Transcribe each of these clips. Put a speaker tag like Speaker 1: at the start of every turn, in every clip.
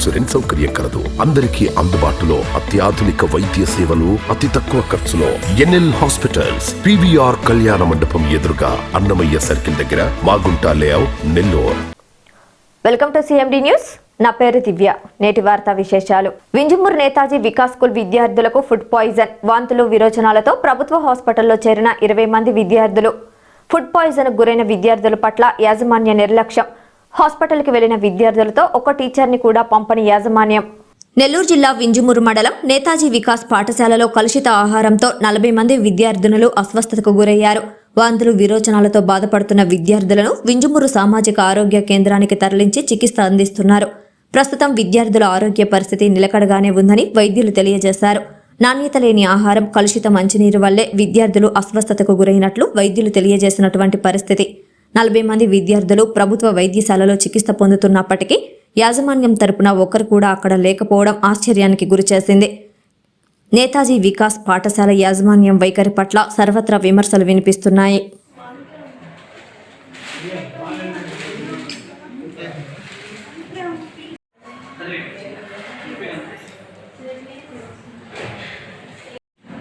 Speaker 1: Insurance సౌకర్యం కలదు. అందరికీ అందుబాటులో అత్యాధునిక వైద్య సేవలు అతి తక్కువ ఖర్చులో. ఎన్ఎల్ హాస్పిటల్స్ పివిఆర్ కళ్యాణ మండపం ఎదురుగా అన్నమయ్య సర్కిల్ దగ్గర Magunta layout Nellore.
Speaker 2: Welcome to CMD news. నా పేరు దివ్య. నేటి వార్తా విశేషాలు. వింజమూరు నేతాజీ వికాస్ స్కూల్ విద్యార్థులకు ఫుడ్ పాయిజన్ వాంతులు విరోచనాలతో ప్రభుత్వ హాస్పిటల్లో చేరిన ఇరవై మంది విద్యార్థులు. ఫుడ్ పాయిజన్ గురైన విద్యార్థుల పట్ల యాజమాన్య నిర్లక్ష్యం. హాస్పిటల్కి వెళ్ళిన విద్యార్థులతో ఒక టీచర్ని కూడా పంపని యాజమాన్యం. నెల్లూరు జిల్లా వింజుమూరు మండలం నేతాజీ వికాస్ పాఠశాలలో కలుషిత ఆహారంతో నలభై మంది విద్యార్థినులు అస్వస్థతకు గురయ్యారు. వాంతులు విరోచనాలతో బాధపడుతున్న విద్యార్థులను వింజుమూరు సామాజిక ఆరోగ్య కేంద్రానికి తరలించి చికిత్స అందిస్తున్నారు. ప్రస్తుతం విద్యార్థుల ఆరోగ్య పరిస్థితి నిలకడగానే ఉందని వైద్యులు తెలియజేశారు. నాణ్యత లేని ఆహారం కలుషిత మంచినీరు వల్లే విద్యార్థులు అస్వస్థతకు గురైనట్లు వైద్యులు తెలియజేసినటువంటి పరిస్థితి. నలభై మంది విద్యార్థులు ప్రభుత్వ వైద్యశాలలో చికిత్స పొందుతున్నప్పటికీ యాజమాన్యం తరపున ఒకరు కూడా అక్కడ లేకపోవడం ఆశ్చర్యానికి గురిచేసింది నేతాజీ వికాస్ పాఠశాల యాజమాన్యం వైఖరి పట్ల సర్వత్రా విమర్శలు వినిపిస్తున్నాయి.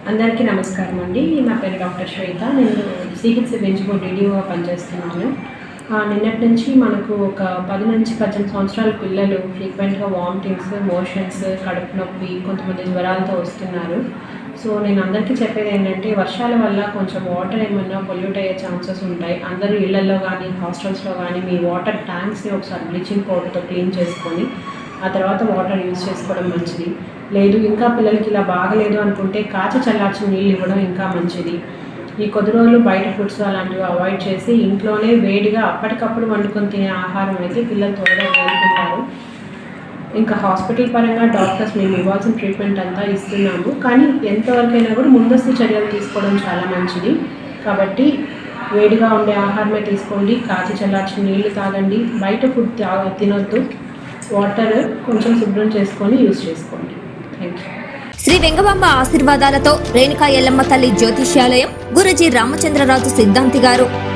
Speaker 3: అందరికీ నమస్కారం అండి. నా పేరు డాక్టర్ శ్వేత. నేను సిహెచ్ బోర్డ్ డీడీఓగా పనిచేస్తున్నాను. నిన్నటి నుంచి మనకు ఒక పది నుంచి పద్దెనిమిది సంవత్సరాల పిల్లలు ఫ్రీక్వెంట్గా వామిటింగ్స్ మోషన్స్ కడుపు నొప్పి కొంతమంది జ్వరాలతో వస్తున్నారు. సో నేను అందరికీ చెప్పేది ఏంటంటే వర్షాల వల్ల కొంచెం వాటర్ ఏమైనా పొల్యూట్ అయ్యే ఛాన్సెస్ ఉంటాయి. అందరూ ఇళ్ళలో కానీ హాస్టల్స్లో కానీ మీ వాటర్ ట్యాంక్స్ని ఒకసారి బ్లీచింగ్ పౌడర్తో క్లీన్ చేసుకొని ఆ తర్వాత వాటర్ యూజ్ చేసుకోవడం మంచిది. లేదు ఇంకా పిల్లలకి ఇలా బాగలేదు అనుకుంటే కాచి చల్లార్చిన నీళ్ళు ఇవ్వడం ఇంకా మంచిది. ఈ కొద్ది రోజులు బయట ఫుడ్స్ అలాంటివి అవాయిడ్ చేసి ఇంట్లోనే వేడిగా అప్పటికప్పుడు వండుకొని తినే ఆహారం అయితే పిల్లలు త్వరగా కోరుకుంటారు ఇంకా హాస్పిటల్ పరంగా డాక్టర్స్ మేము ఇవ్వాల్సిన ట్రీట్మెంట్ అంతా ఇస్తున్నాము. కానీ ఎంతవరకైనా కూడా ముందస్తు చర్యలు తీసుకోవడం చాలా మంచిది. కాబట్టి వేడిగా ఉండే ఆహారమే తీసుకోండి కాచి చల్లార్చిన నీళ్ళు తాగండి. బయట ఫుడ్ తినొద్దు. వాటర్ కొంచెం శుభ్రం చేసుకొని యూజ్ చేసుకోండి. థ్యాంక్ యూ
Speaker 2: శ్రీ వెంగబాంబ ఆశీర్వాదాలతో రేణుకా ఎల్లమ్మ తల్లి జ్యోతిష్యాలయం గురుజీ రామచంద్రరాజు సిద్ధాంతి గారు